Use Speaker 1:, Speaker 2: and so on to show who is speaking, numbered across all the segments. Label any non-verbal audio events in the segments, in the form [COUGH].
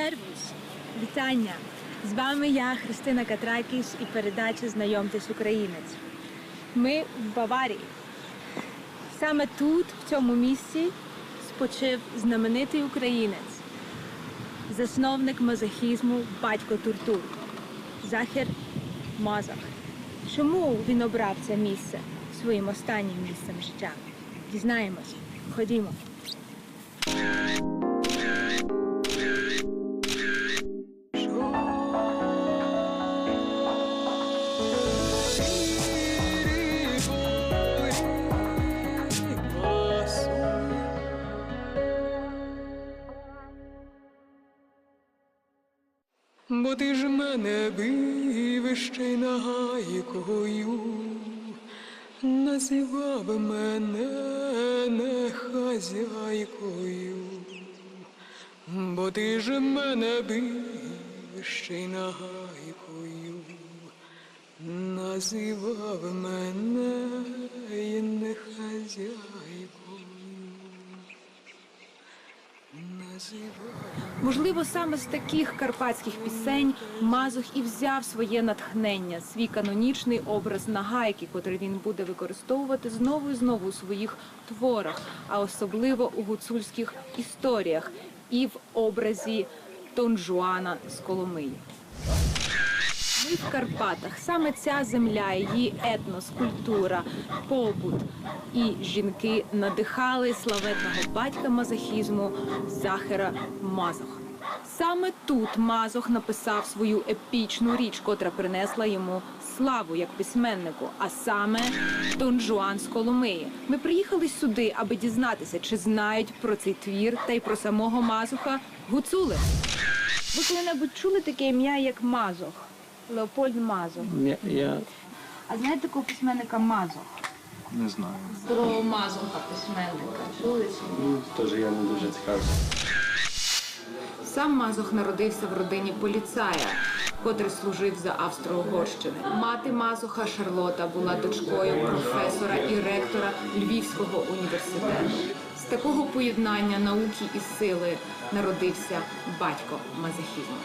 Speaker 1: Сервус! Вітання! З вами я, Христина Катракіс, і передача Знайомтесь Українець. Ми в Баварії. Саме тут, в цьому місці, спочив знаменитий українець, засновник мазохізму батько Туртур Захір Мазах. Чому він обрав це місце своїм останнім місцем життя? Дізнаємось. Ходімо.
Speaker 2: Бо ти ж мене бив ще й нагайкою, називав мене не хазяйкою, бо ти ж мене бив ще й нагайкою, називав мене не хазяйкою. Називав
Speaker 1: Можливо, саме з таких карпатських пісень Мазух і взяв своє натхнення, свій канонічний образ нагайки, котрий він буде використовувати знову і знову у своїх творах, а особливо у гуцульських історіях і в образі Тонжуана з Коломиї. Ми в Карпатах. Саме ця земля, її етнос, культура, побут і жінки надихали славетного батька мазохізму Захера Мазоха. Саме тут Мазох написав свою епічну річ, котра принесла йому славу як письменнику, а саме Дон Жуан з Коломиї. Ми приїхали сюди, аби дізнатися, чи знають про цей твір та й про самого Мазоха гуцули. Ви коли-небудь чули таке ім'я, як Мазох? Леопольд Мазох.
Speaker 3: Я, я
Speaker 1: А знаєте такого письменника Мазох?
Speaker 3: не знаю.
Speaker 1: Про Мазоха письменника. Чули ні?
Speaker 3: Теж я не дуже цікавився.
Speaker 1: Сам Мазох народився в родині поліцая, котрий служив за Австро-Угорщини. Мати Мазоха Шарлота була дочкою професора і ректора Львівського університету. З такого поєднання науки і сили народився батько мазохізму.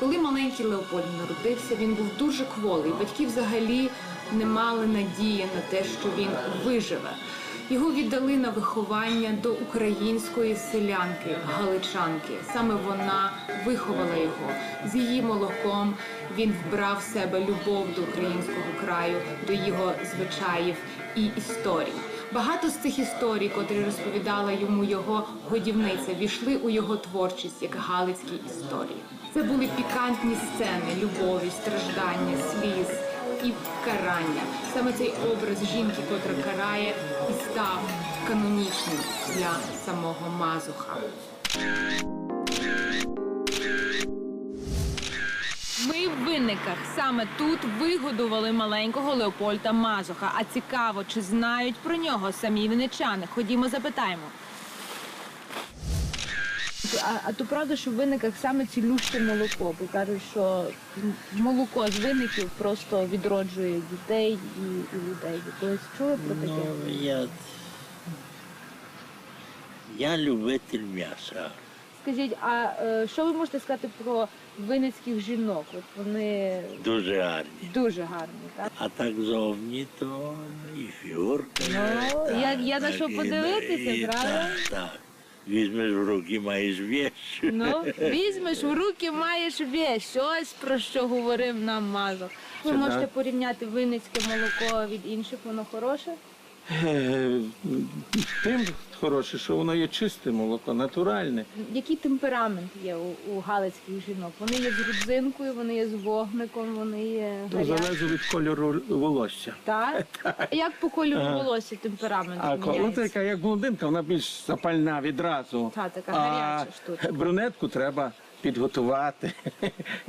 Speaker 1: Коли маленький Леопольд народився, він був дуже кволий. Батьки взагалі не мали надії на те, що він виживе. Його віддали на виховання до української селянки, галичанки. Саме вона виховала його. З її молоком він вбрав в себе любов до українського краю, до його звичаїв і історій. Багато з цих історій, котрі розповідала йому його годівниця, війшли у його творчість як галицькі історії. Це були пікантні сцени любові, страждання, сліз і карання. Саме цей образ жінки, котра карає, і став канонічним для самого Мазуха. Ми в винниках саме тут вигодували маленького Леопольда Мазуха. А цікаво, чи знають про нього самі винничани. Ходімо, запитаємо. А, а то правда, що в виниках саме цілюще молоко, бо кажуть, що молоко з виників просто відроджує дітей і, і людей. Ви колись чули про таке?
Speaker 4: Ну, я, я любитель м'яса.
Speaker 1: Скажіть, а е, що ви можете сказати про виницьких жінок? От вони
Speaker 4: Дуже гарні.
Speaker 1: дуже гарні, так?
Speaker 4: А так зовні, то і фігурка.
Speaker 1: Ну,
Speaker 4: так,
Speaker 1: я- я на що
Speaker 4: і-
Speaker 1: подивитися,
Speaker 4: і-
Speaker 1: правда?
Speaker 4: Так, так. Візьмеш в руки, маєш вещь.
Speaker 1: Ну, візьмеш у руки, маєш весь, щось про що говорив нам Мазок. Ви
Speaker 3: Це
Speaker 1: можете
Speaker 3: так.
Speaker 1: порівняти виницьке молоко від інших, воно хороше?
Speaker 3: Е, Тим хороше, що воно є чисте молоко, натуральне.
Speaker 1: Який темперамент є у, у галицьких жінок? Вони є з родзинкою, вони є з вогником, вони є
Speaker 3: То залежить від кольору волосся.
Speaker 1: Так? [LAUGHS] А Як по кольору
Speaker 3: Ага.
Speaker 1: волосся темперамент
Speaker 3: А коли така, як блондинка, вона більш запальна відразу.
Speaker 1: Та, така
Speaker 3: а
Speaker 1: гаряча штучка.
Speaker 3: брюнетку треба підготувати.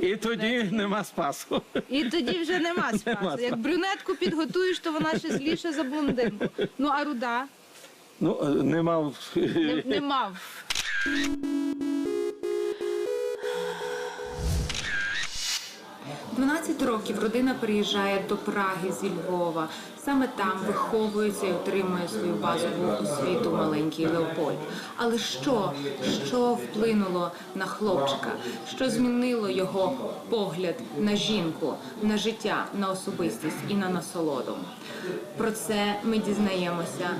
Speaker 3: І тоді нема спасу.
Speaker 1: І тоді вже нема спасу. Як брюнетку підготуєш, то вона ще зліша за блондинку. Ну а руда
Speaker 3: Ну, е, нема. в-
Speaker 1: не, не мав. 12 років родина переїжджає до Праги зі Львова. Саме там виховується і отримує свою базову освіту маленький Леопольд. Але що? Що вплинуло на хлопчика? Що змінило його погляд на жінку, на життя, на особистість і на насолоду? Про це ми дізнаємося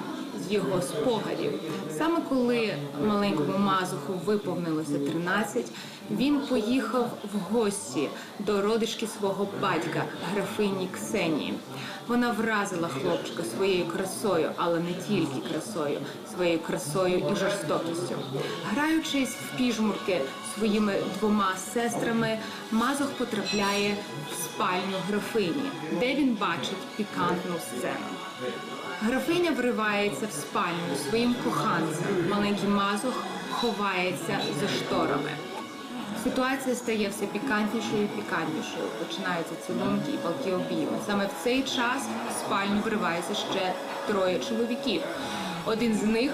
Speaker 1: його спогадів. Саме коли маленькому Мазуху виповнилося 13, він поїхав в гості до родички свого батька, графині Ксенії. Вона вразила хлопчика своєю красою, але не тільки красою, своєю красою і жорстокістю. Граючись в піжмурки своїми двома сестрами, Мазух потрапляє в спальню графині, де він бачить пікантну сцену. Графиня вривається в спальню своїм коханцем. Маленький мазух ховається за шторами. Ситуація стає все пікантнішою і пікантнішою. Починаються цілунки і палки обійми. Саме в цей час в спальню вривається ще троє чоловіків. Один з них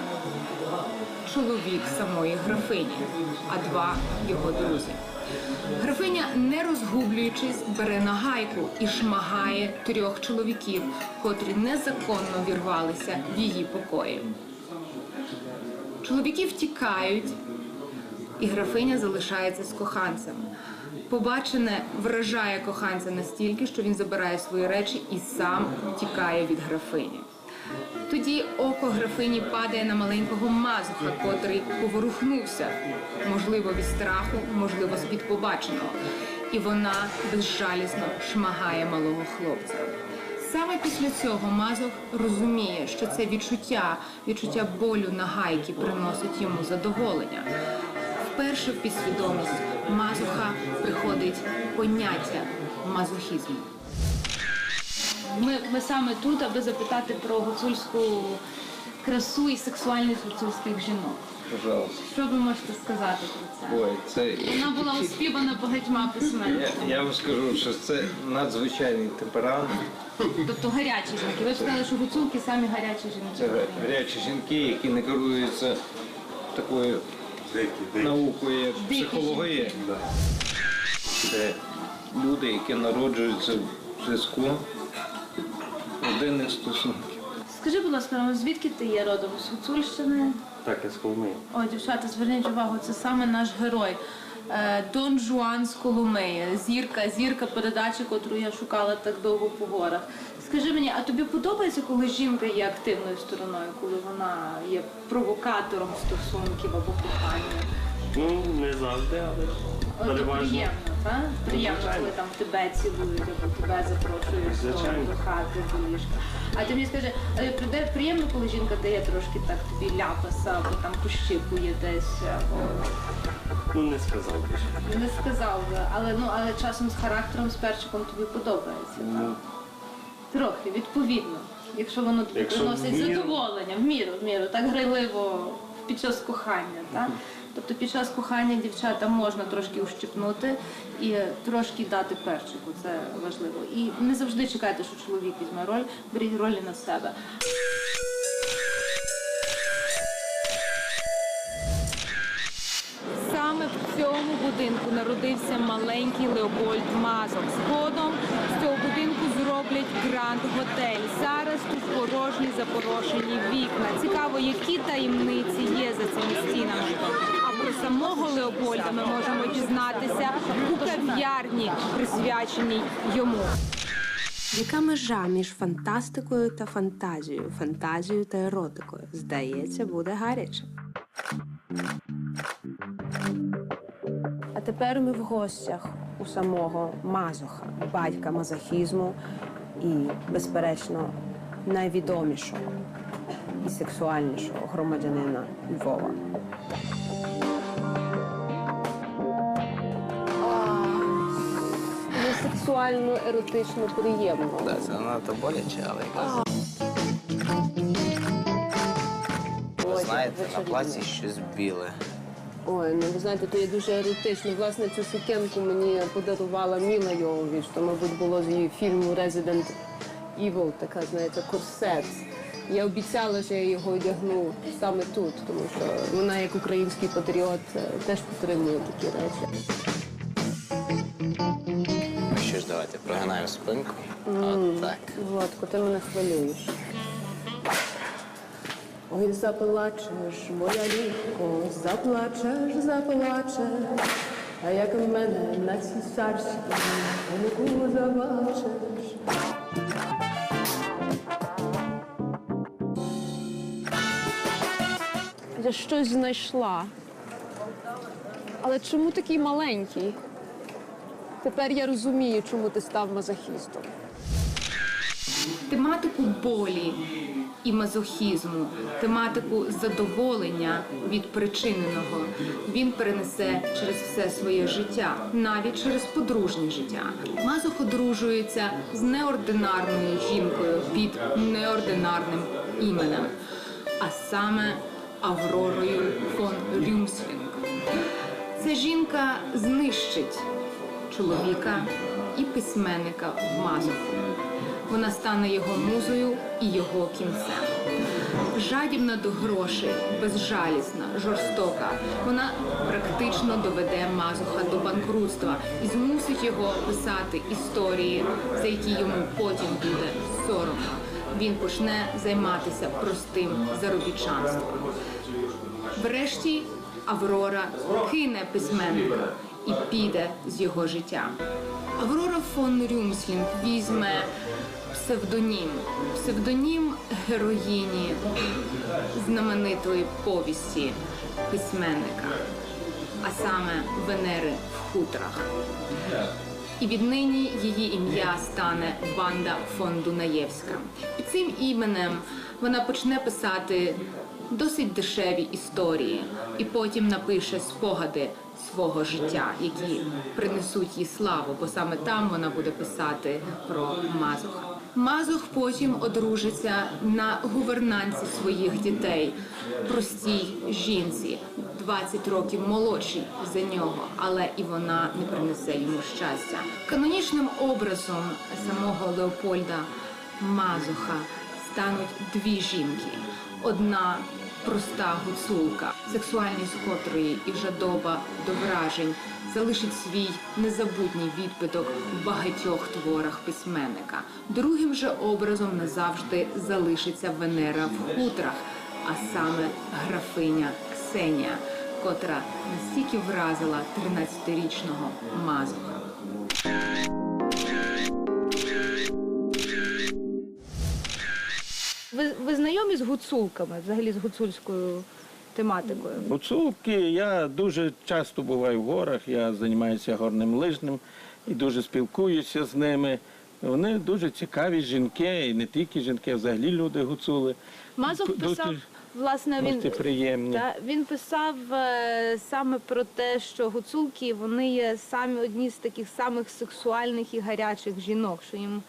Speaker 1: чоловік самої графині, а два його друзі. Графиня, не розгублюючись, бере нагайку і шмагає трьох чоловіків, котрі незаконно вірвалися в її покої. Чоловіки втікають, і графиня залишається з коханцем. Побачене вражає коханця настільки, що він забирає свої речі і сам тікає від графині. Тоді око графині падає на маленького мазуха, котрий поворухнувся, можливо, від страху, можливо, з-під побаченого. І вона безжалісно шмагає малого хлопця. Саме після цього Мазух розуміє, що це відчуття, відчуття болю на гайки приносить йому задоволення. Вперше в підсвідомість Мазуха приходить поняття мазохізму.
Speaker 5: Ми, ми саме тут, аби запитати про гуцульську красу і сексуальність гуцульських жінок.
Speaker 6: Пожалуйста.
Speaker 5: Що ви можете сказати про це?
Speaker 6: Ой, це
Speaker 5: Вона була оспівана багатьма письменниками.
Speaker 6: я вам скажу, що це надзвичайний темперамент.
Speaker 5: Тобто гарячі жінки. Ви ж сказали, що гуцулки самі гарячі
Speaker 6: Це
Speaker 5: жінки.
Speaker 6: гарячі жінки, які не керуються такою наукою, як
Speaker 5: Дикі
Speaker 6: психологія. Це люди, які народжуються в зв'язку родинних стосунків.
Speaker 5: Скажи, будь ласка, ну, звідки ти є родом? З Гуцульщини?
Speaker 7: Так, я з Коломиї.
Speaker 5: О, дівчата, зверніть увагу, це саме наш герой. Е, Дон Жуан з Коломиї, зірка, зірка передачі, котру я шукала так довго по горах. Скажи мені, а тобі подобається, коли жінка є активною стороною, коли вона є провокатором стосунків або кохання?
Speaker 7: Ну, не завжди, але
Speaker 5: Приємно, так? Приємно, коли там тебе цілують або тебе запрошують
Speaker 7: Звичайно.
Speaker 5: до хати, до ліжка. А ти мені скажи, приде- приємно, коли жінка дає трошки так тобі ляпаса, або там пощипує десь, або
Speaker 7: Ну, не сказав більше.
Speaker 5: не сказав би, але ну але часом з характером, з перчиком тобі подобається.
Speaker 7: Ну?
Speaker 5: Трохи, відповідно. Якщо воно тобі
Speaker 7: Якщо
Speaker 5: приносить
Speaker 7: в міру.
Speaker 5: задоволення, в міру, в міру, так грайливо під час кохання, так? Тобто під час кохання дівчата можна трошки ущипнути і трошки дати перчику, це важливо. І не завжди чекайте, що чоловік візьме роль, беріть ролі на себе.
Speaker 1: Будинку народився маленький Леопольд Мазок. Згодом з цього будинку зроблять Гранд Готель. Зараз тут порожні запорошені вікна. Цікаво, які таємниці є за цими стінами. А про самого Леопольда ми можемо дізнатися у кав'ярні, присвяченій йому.
Speaker 8: Яка межа між фантастикою та фантазією, фантазією та еротикою? Здається, буде гаряче. Тепер ми в гостях у самого Мазоха, батька мазохізму і, безперечно, найвідомішого і сексуальнішого громадянина Львова. Не сексуально, еротично, приємно.
Speaker 9: Так, це надто боляче, але якраз. Ви знаєте, на плаці щось біле.
Speaker 8: Ой, ну ви знаєте, то є дуже еротично. Власне, цю сукенку мені подарувала Міла Йовович, то, мабуть, було з її фільму Resident Evil, така, знаєте, корсет. Я обіцяла, що я його одягну саме тут, тому що вона, як український патріот, е, теж підтримує такі речі.
Speaker 9: Ми що ж давайте прогинаємо спинку. От так.
Speaker 8: Владко, ти мене хвилюєш. Ой, заплачеш, моя ліко, заплачеш, заплачеш, а як в мене на цісарській онуку забачиш. Я щось знайшла. Але чому такий маленький? Тепер я розумію, чому ти став мазохістом.
Speaker 1: тематику болі і мазохізму, тематику задоволення від причиненого він перенесе через все своє життя, навіть через подружнє життя. Мазох одружується з неординарною жінкою під неординарним іменем, а саме Авророю фон Рюмслінг. Ця жінка знищить чоловіка і письменника в мазоху. Вона стане його музою і його кінцем. Жадібна до грошей, безжалісна, жорстока. Вона практично доведе Мазуха до банкрутства і змусить його писати історії, за які йому потім буде соромно. Він почне займатися простим заробітчанством. Врешті Аврора кине письменника і піде з його життя. Аврора фон Рюмслінг візьме псевдонім, псевдонім героїні знаменитої повісті письменника, а саме Венери в хутрах. І віднині її ім'я стане Ванда фон Дунаєвська. Під цим іменем вона почне писати досить дешеві історії, і потім напише спогади свого життя, які принесуть їй славу, бо саме там вона буде писати про Мазуха. Мазух потім одружиться на гувернанці своїх дітей, простій жінці, 20 років молодшій за нього, але і вона не принесе йому щастя. Канонічним образом самого Леопольда Мазуха стануть дві жінки. Одна проста гуцулка, сексуальність котрої і жадоба до вражень залишить свій незабутній відбиток в багатьох творах письменника. Другим же образом назавжди залишиться Венера в хутрах, а саме графиня Ксенія, котра настільки вразила 13-річного Мазуха.
Speaker 5: Ви, ви знайомі з гуцулками, взагалі з гуцульською тематикою?
Speaker 3: Гуцулки, я дуже часто буваю в горах, я займаюся горним лижним і дуже спілкуюся з ними. Вони дуже цікаві жінки, і не тільки жінки, а взагалі люди гуцули.
Speaker 5: Мазух писав, власне, він, та, він писав е, саме про те, що гуцулки вони є самі одні з таких самих сексуальних і гарячих жінок, що їм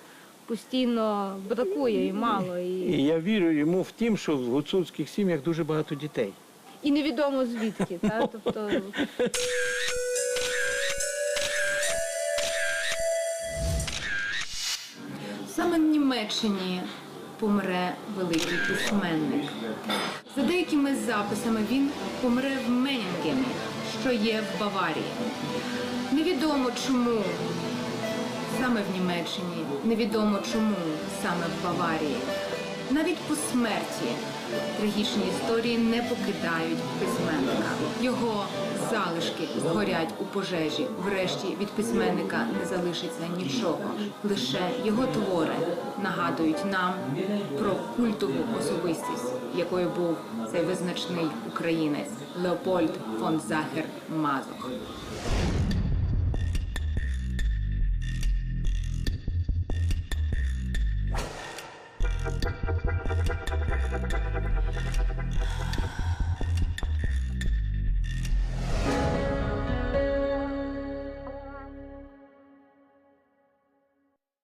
Speaker 5: постійно бракує і мало, і,
Speaker 3: І я вірю йому в тім, що в гуцульських сім'ях дуже багато дітей.
Speaker 5: І невідомо звідки. Та? Тобто,
Speaker 1: Саме в Німеччині помре великий письменник. За деякими записами він помре в Менінгемі, що є в Баварії. Невідомо чому саме в Німеччині, невідомо чому саме в Баварії. Навіть по смерті трагічні історії не покидають письменника. Його залишки згорять у пожежі. Врешті від письменника не залишиться нічого. Лише його твори нагадують нам про культову особистість, якою був цей визначний українець Леопольд фон Захер Мазух.